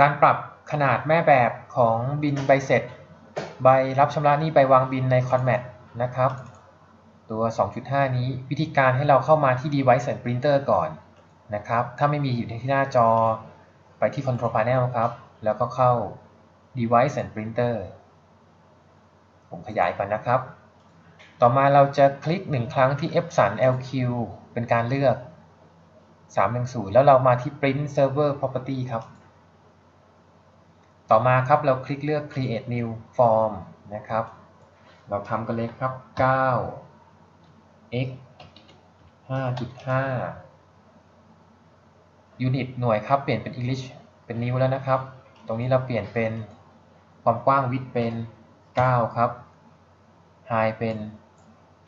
การปรับขนาดแม่แบบของบินใบเสร็จ ใบรับชำระหนี้ใบวางบินใน Conmat นะครับ ตัว 2.5 นี้วิธีการให้เราเข้ามาที่ Device and Printer ก่อนนะครับ ถ้าไม่มีอยู่ที่หน้าจอไปที่ Control Panel ครับ แล้วก็เข้า Device and Printer ผมขยายก่อนนะครับ ต่อมาเราจะคลิกหนึ่งครั้งที่ Epson LQ เป็นการเลือก 310 แล้วเรามาที่ Print Server Property ครับ ต่อมาครับเราคลิกเลือก Create New Form นะครับ เราทำกันเลยครับ 9 x 5.5 Unit หน่วยครับเปลี่ยนเป็น English เป็นนิ้วแล้วนะครับ ตรงนี้เราเปลี่ยนเป็นความกว้างวิดเป็น 9 ครับ High เป็น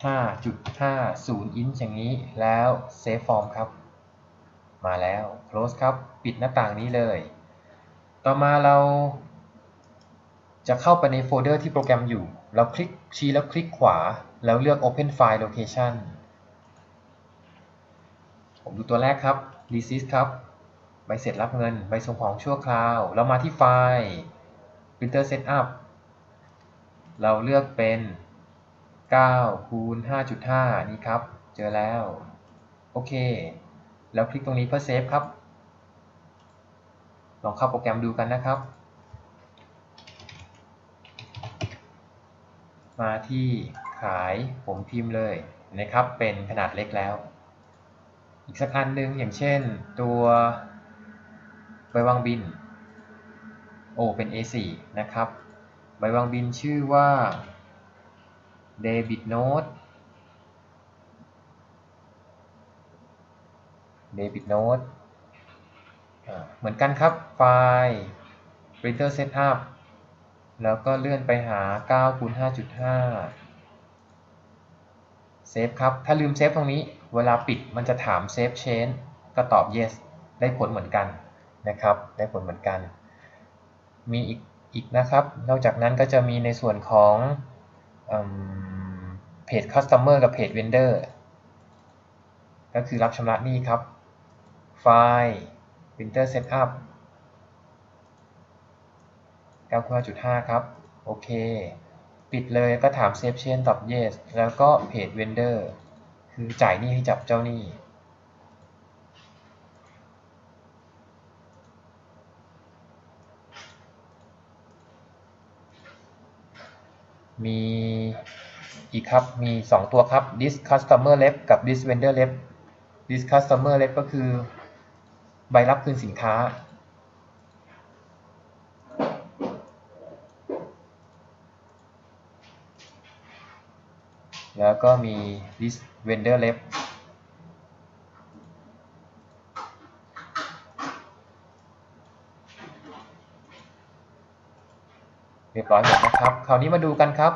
5.50 อินช์อย่างนี้แล้ว Save Form ครับ มาแล้ว Close ครับ ปิดหน้าต่างนี้เลย ต่อมาเราจะเข้าไปในโฟลเดอร์ที่โปรแกรมอยู่ เราคลิกชี้แล้วคลิกขวา แล้วเลือก Open File Location ผมดูตัวแรกครับ Receipt ครับ ใบเสร็จรับเงิน ใบส่งของชั่วคราว เรามาที่ไฟล์ Printer Setup เราเลือกเป็น 9 คูณ 5.5 นี่ครับ เจอแล้ว โอเค แล้วคลิกตรงนี้เพื่อเซฟครับ ลองเข้าโปรแกรมดูกันนะครับ มาที่ขายผมพิมพ์เลยนะครับ เป็นขนาดเล็กแล้ว อีกสักอันหนึ่งอย่างเช่นตัวใบวางบิน โอเป็น A4 นะครับ ใบวางบินชื่อว่า Debit Note Debit Note เหมือนกันครับไฟล์ Printer Setup แล้วก็เลื่อนไปหา9คูณ5.5เซฟครับ ถ้าลืมเซฟตรงนี้ เวลาปิดมันจะถาม Save Change ก็ตอบ yes ได้ผลเหมือนกันนะครับ ได้ผลเหมือนกัน มีอีกอีกนะครับ นอกจากนั้นก็จะมีในส่วนของเพจ Customer กับเพจ Vendor ก็คือรับชำระหนี้ครับ ไฟล์ Printer Setup 9 5 5 ครับ โอเค ปิดเลยก็ถาม Save Change ตอบ Yes แล้วก็เพจ Vendor คือจ่ายหนี้ให้จับเจ้าหนี้มีอีกครับมี 2 ตัวครับ this customer rep กับ this vendor rep this customer rep ก็คือ ใบรับคืนสินค้า แล้วก็มี this vendor rep เรียบร้อยหมดนะครับ คราวนี้มาดูกันครับ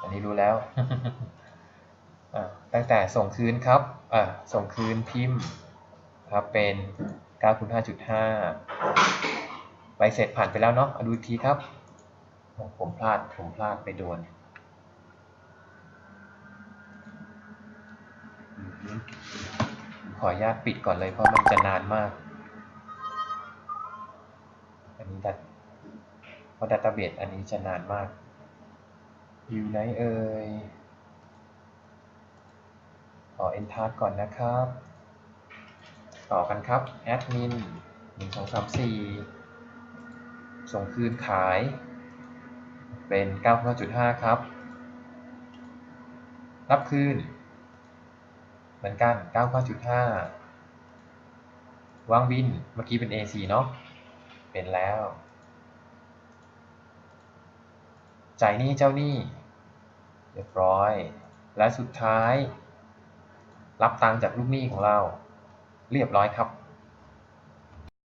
อันนี้รู้แล้ว ตั้งแต่ส่งคืนครับ ส่งคืนพิมพ์ ครับเป็น9คูณ5.5ใบเสร็จผ่านไปแล้วเนาะเอาดูทีครับ ผมพลาดผมพลาดไปโดนขออนุญาตปิดก่อนเลยเพราะมันจะนานมาก อันนี้ดัดเพราะดัตต้าเบสอันนี้จะนานมากอยู่ไหนเอ่ยขอ enter ก่อนนะครับ ต่อกันครับ admin 1 2 3 4ส่งคืนขาย เป็น9.5ครับ รับคืน เหมือนกัน9.5วางบินเมื่อกี้เป็น A4 เนาะเป็นแล้วจ่ายหนี้เจ้าหนี้เรียบร้อย และสุดท้าย รับตังค์จากลูกหนี้ของเรา เรียบร้อยครับ